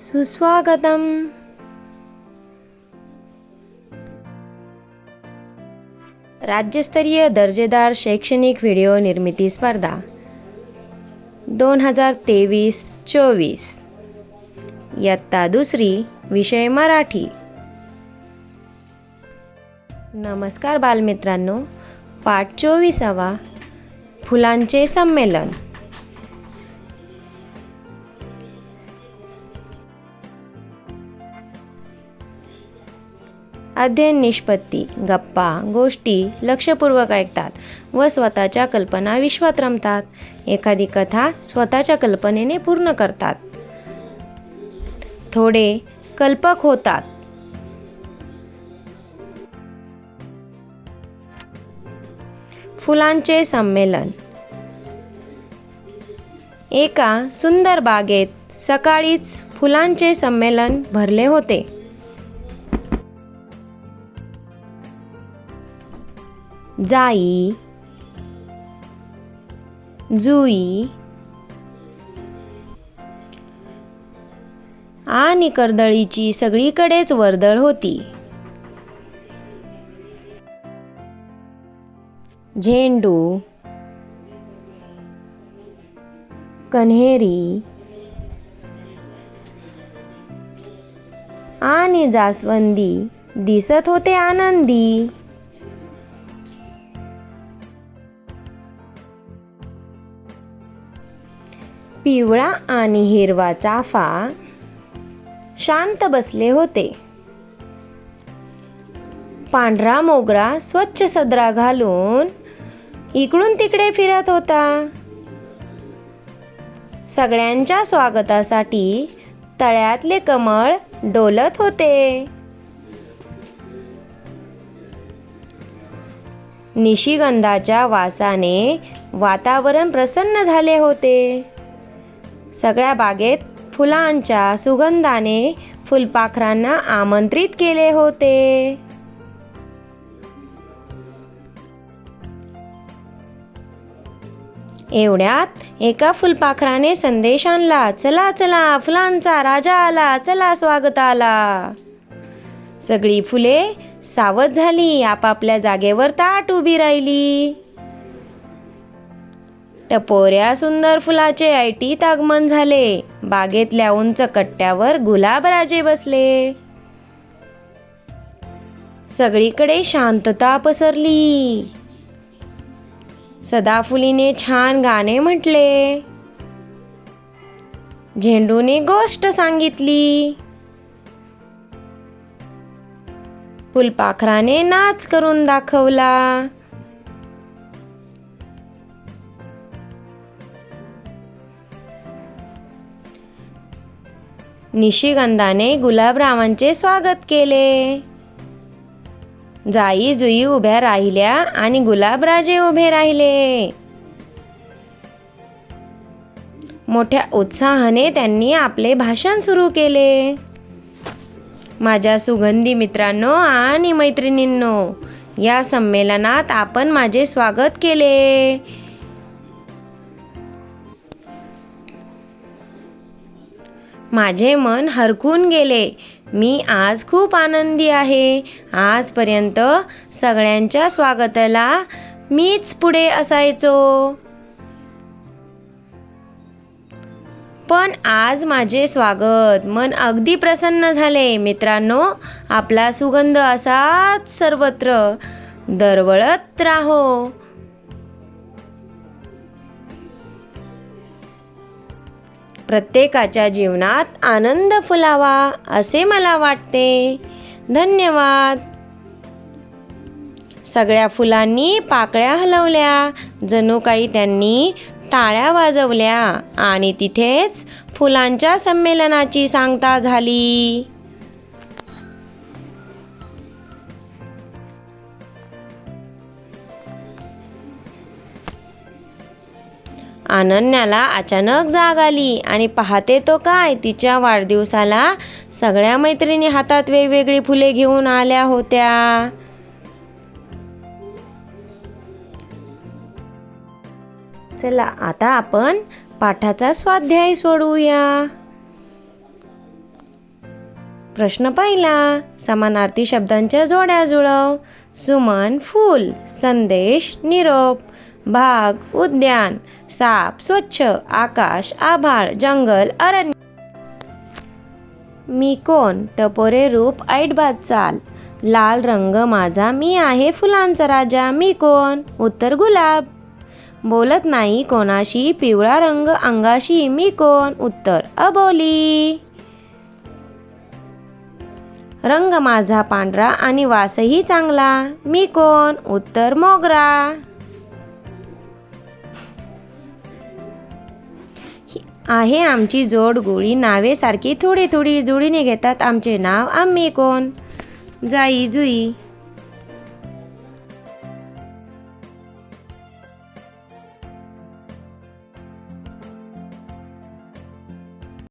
सुस्वागतम। राज्यस्तरीय दर्जेदार शैक्षणिक व्हिडिओ निर्मिती स्पर्धा दोन हजार तेवीस चोवीस. इयत्ता दुसरी विषय मराठी. नमस्कार बालमित्रांनो पाठ चोवीसावा फुलांचे संमेलन. अध्ययन निष्पत्ती गप्पा गोष्टी लक्षपूर्वक ऐकतात व स्वतःच्या कल्पना विश्वात रमतात. एखादी कथा स्वतःच्या कल्पनेने पूर्ण करतात. थोडे कल्पक होतात. फुलांचे संमेलन. एका सुंदर बागेत सकाळीच फुलांचे संमेलन भरले होते. जाई जुई आणि कर्दळीची सगळीकडेच वर्दळ होती. झेंडू कन्हेरी आणि जास्वंदी दिसत होते आनंदी. पिवळा आणि हिरवा चाफा शांत बसले होते. पांढरा मोगरा स्वच्छ सदरा घालून इकडून तिकडे फिरत होता. सगळ्यांच्या स्वागतासाठी तळ्यातले कमळ डोलत होते. निशिगंधाच्या वासाने वातावरण प्रसन्न झाले होते. सगळ्या बागेत फुलांच्या सुगंधाने फुलपाखरांना आमंत्रित केले होते. एवढ्यात एका फुलपाखराने संदेश आणला चला चला फुलांचा राजा आला चला स्वागत आला सगळी फुले सावध झाली आपापल्या जागेवर ताट उभी राहिली. टपोऱ्या सुंदर फुलाचे ऐटीत आगमन झाले. बागेतल्या उंच कट्ट्यावर गुलाबराजे बसले. सगळीकडे शांतता पसरली. सदाफुलीने छान गाणे म्हटले. झेंडूने गोष्ट सांगितली. फुलपाखराने नाच करून दाखवला. निशिगंधाने गुलाबरावांचे स्वागत केले. जाई जुई उभ्या राहिल्या आणि गुलाबराजे उभे राहिले. मोठ्या उत्साहाने त्यांनी आपले भाषण सुरू केले. माझ्या सुगंधी मित्रांनो आणि मैत्रिणींनो या संमेलनात आपण माझे स्वागत केले. माझे मन हरकून गेले. मी आज खूप आनंदी आहे. आजपर्यंत सगळ्यांच्या स्वागताला मीच पुढे असायचो. पण आज माझे स्वागत मन अगदी प्रसन्न झाले. मित्रांनो आपला सुगंध असाच सर्वत्र. दरवळत राहो. प्रत्येकाच्या जीवनात आनंद फुलावा असे मला वाटते. धन्यवाद. सगळ्या फुलांनी पाकळ्या हलवल्या जणू काही त्यांनी टाळ्या वाजवल्या आणि तिथेच फुलांच्या संमेलनाची सांगता झाली. अनन्याला अचानक जाग आली आणि पाहते तो काय? तिच्या वाढदिवसाला सगळ्या मैत्रिणी हातात वेगवेगळी फुले घेऊन आल्या होत्या. चला आता आपण पाठाचा स्वाध्याय सोडवूया प्रश्न पहिला समानार्थी शब्दांच्या जोड्या जुळव. सुमन फूल संदेश निरोप. भाग उद्यान साप स्वच्छ आकाश आभाळ जंगल अरण्य. मी कोण? टपोरे रूप ऐटबाद चाल. लाल रंग माझा मी आहे फुलांचा राजा. मी कोण? उत्तर गुलाब. बोलत नाही कोणाशी पिवळा रंग अंगाशी. मी कोण? उत्तर अबोली. रंग माझा पांढरा आणि वासही चांगला. मी कोण? उत्तर मोगरा. आहे आमची जोड गोळी. नावे सारखी थोडी थोडी जोडीने घेतात. आमचे नाव आम्ही कोण? जाई जुई.